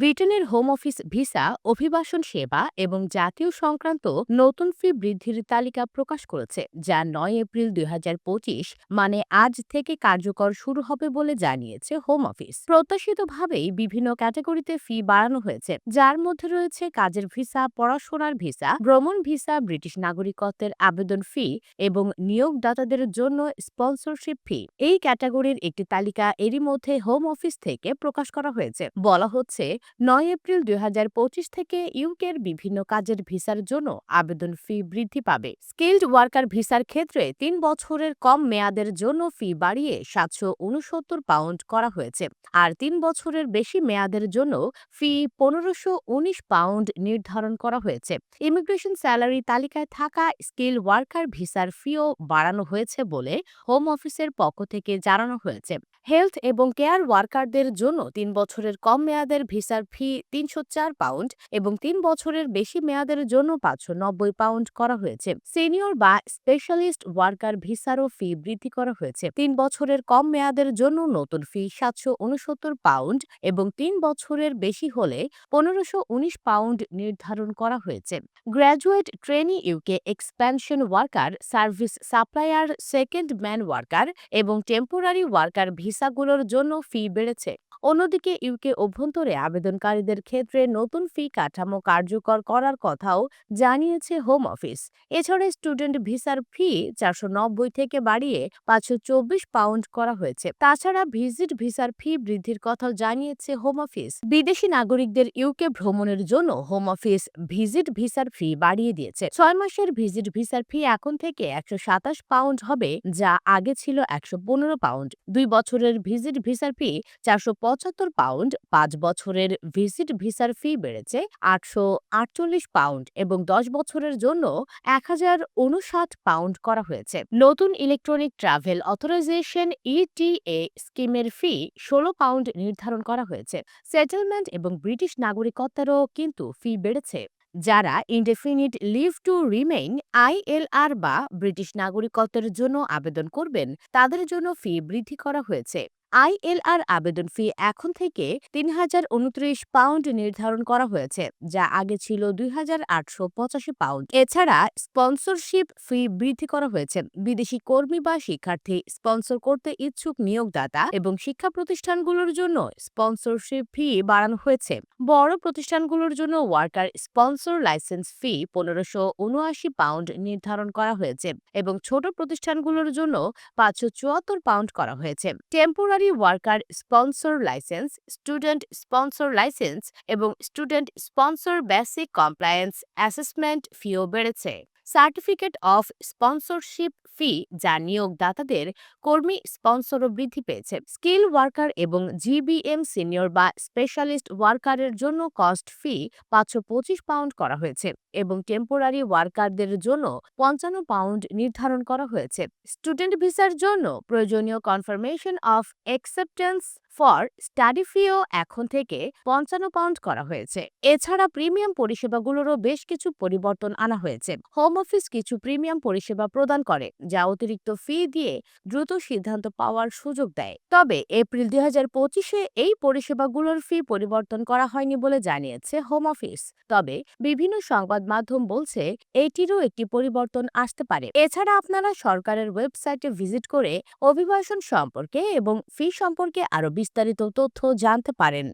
ব্রিটেনের home office visa, অভিবাসন সেবা এবং জাতীয় সংক্রান্ত নতুন ফি বৃদ্ধির তালিকা প্রকাশ করেছে, যা নয় এপ্রিল দুই মানে আজ থেকে কার্যকর শুরু হবে বলে জানিয়েছে হোম অফিস। প্রত্যাশিতভাবেই বিভিন্ন ক্যাটাগরিতে ফি বাড়ানো হয়েছে, যার মধ্যে রয়েছে কাজের ভিসা, পড়াশোনার ভিসা, ভ্রমণ ভিসা, ব্রিটিশ নাগরিকত্বের আবেদন ফি এবং নিয়োগদাতাদের জন্য স্পন্সরশিপ ফি। এই ক্যাটাগরির একটি তালিকা এরই মধ্যে হোম অফিস থেকে প্রকাশ করা হয়েছে। বলা হচ্ছে নয় এপ্রিল দুই হাজার পঁচিশ থেকে ইউকের বিভিন্ন কাজের ভিসার জন্য আবেদন ফি বৃদ্ধি পাবে। স্কিল্ড ওয়ার্কার ভিসার ক্ষেত্রে তিন বছরের কম মেয়াদের জন্য ফি বাড়িয়ে সাতশো উনসত্তর পাউন্ড করা হয়েছে। আর তিন বছরের বেশি মেয়াদের জন্য ফি পনেরোশো উনিশ পাউন্ড নির্ধারণ করা হয়েছে। ইমিগ্রেশন স্যালারি তালিকায় থাকা স্কিল ওয়ার্কার ভিসার ফিও বাড়ানো হয়েছে বলে হোম অফিসের পক্ষ থেকে জানানো হয়েছে। হেলথ এবং কেয়ার ওয়ার্কারদের জন্য তিন বছরের কম মেয়াদের ভিসার ফি, তিনশো চার পাউন্ড এবং তিন বছরের বেশি মেয়াদের জন্য পাঁচশো নব্বই পাউন্ড করা হয়েছে। সিনিয়র বা স্পেশালিস্ট ওয়ার্কার ভিসারও ফি বৃদ্ধি করা হয়েছে। তিন বছরের কম মেয়াদের জন্য নতুন ফি সাতশো উনসত্তর পাউন্ড এবং তিন বছরের বেশি হলে পনেরোশো উনিশ পাউন্ড নির্ধারণ করা হয়েছে। Graduate trainee UK expansion worker, service supplier, second man worker এবং টেম্পোরারি ওয়ার্কার ভিসাগুলোর জন্য ফি বেড়েছে। অন্যদিকে ইউকে অভ্যন্তরে আবেদনকারীদের ক্ষেত্রে নতুন ফি কাঠামো কার্যকর করার কথাও জানিয়েছে হোম অফিস এছাড়া স্টুডেন্ট ভিসার ফি চারশো নব্বই থেকে বাড়িয়ে পাঁচশো চব্বিশ পাউন্ড করা হয়েছে। তাছাড়া ভিজিট ভিসার ফি বৃদ্ধির কথাও জানিয়েছে হোম অফিস বিদেশি নাগরিকদের ইউকে ভ্রমণের জন্য হোম অফিস ভিজিট ভিসার ফি বাড়িয়ে দিয়েছে। ছয় মাসের ভিজিট ভিসার ফি এখন থেকে একশো সাতাশ পাউন্ড হবে, যা আগে ছিল একশো পনেরো পাউন্ড দুই বছরের ভিজিট ভিসার ফি চারশো পঁচাত্তর পাউন্ড পাঁচ বছরের ভিজিট ভিসার ফি বেড়েছে আটশো আটচল্লিশ পাউন্ড এবং দশ বছরের জন্য এক হাজার উনষাট পাউন্ড করা হয়েছে। নতুন ইলেকট্রনিক ট্রাভেল অথরাইজেশন ইটিএ স্কিমের ফি ষোলো পাউন্ড নির্ধারণ করা হয়েছে। সেটেলমেন্ট এবং ব্রিটিশ নাগরিকত্বেরও কিন্তু ফি বেড়েছে। যারা indefinite leave to remain ILR বা ব্রিটিশ নাগরিকত্বের জন্য আবেদন করবেন, তাদের জন্য ফি বৃদ্ধি করা হয়েছে। আইএলআর আবেদন ফি এখন থেকে তিন হাজার উনত্রিশ পাউন্ড নির্ধারণ করা হয়েছে, যা আগে ছিল দুই হাজার আটশো পঁচাশি পাউন্ড। এছাড়া স্পন্সরশিপ ফি বৃদ্ধি করা হয়েছে। বিদেশি কর্মী বা শিক্ষার্থী স্পন্সর করতে ইচ্ছুক নিয়োগদাতা এবং শিক্ষা প্রতিষ্ঠানগুলোর জন্য স্পন্সরশিপ ফি বাড়ানো হয়েছে। বড় প্রতিষ্ঠানগুলোর জন্য ওয়ার্কার স্পন্সর লাইসেন্স ফি পনেরোশো উনআশি পাউন্ড নির্ধারণ করা হয়েছে এবং ছোট প্রতিষ্ঠানগুলোর জন্য পাঁচশো চুয়াত্তর পাউন্ড করা হয়েছে। Temporary temporary worker sponsor licence student sponsor licence এবং student sponsor basic compliance assessment ফিও বেড়েছে। সার্টিফিকেট অফ স্পন্সরশিপ ফি যা নিয়োগদাতাদের কর্মী স্পন্সরও বৃদ্ধি পেয়েছে। স্কিল ওয়ার্কার এবং জিবিএম সিনিয়র বা স্পেশালিস্ট ওয়ার্কারের জন্য কস্ট ফি পাঁচশো পঁচিশ পাউন্ড করা হয়েছে এবং টেম্পোরারি ওয়ার্কারদের জন্য পঞ্চান্ন পাউন্ড নির্ধারণ করা হয়েছে। স্টুডেন্ট ভিসার জন্য প্রয়োজনীয় confirmation of acceptance for study ফিও এখন থেকে পঞ্চান্ন পাউন্ড করা হয়েছে। এছাড়া প্রিমিয়াম পরিষেবাগুলোরও বেশ কিছু পরিবর্তন আনা হয়েছে। হোম অফিস কিছু প্রিমিয়াম পরিষেবা প্রদান করে, যা অতিরিক্ত ফি দিয়ে দ্রুত সিদ্ধান্ত পাওয়ার সুযোগ দেয়। তবে এপ্রিল দুই হাজার পঁচিশে এই পরিষেবাগুলোর ফি পরিবর্তন করা হয়নি বলে জানিয়েছে হোম অফিস। তবে বিভিন্ন সংবাদ মাধ্যম বলছে, এটিরও একটি পরিবর্তন আসতে পারে। এছাড়া আপনারা সরকারের ওয়েবসাইটে ভিজিট করে অভিবাসন সম্পর্কে এবং ফি সম্পর্কে আরও বিস্তারিত তথ্য জানতে পারেন।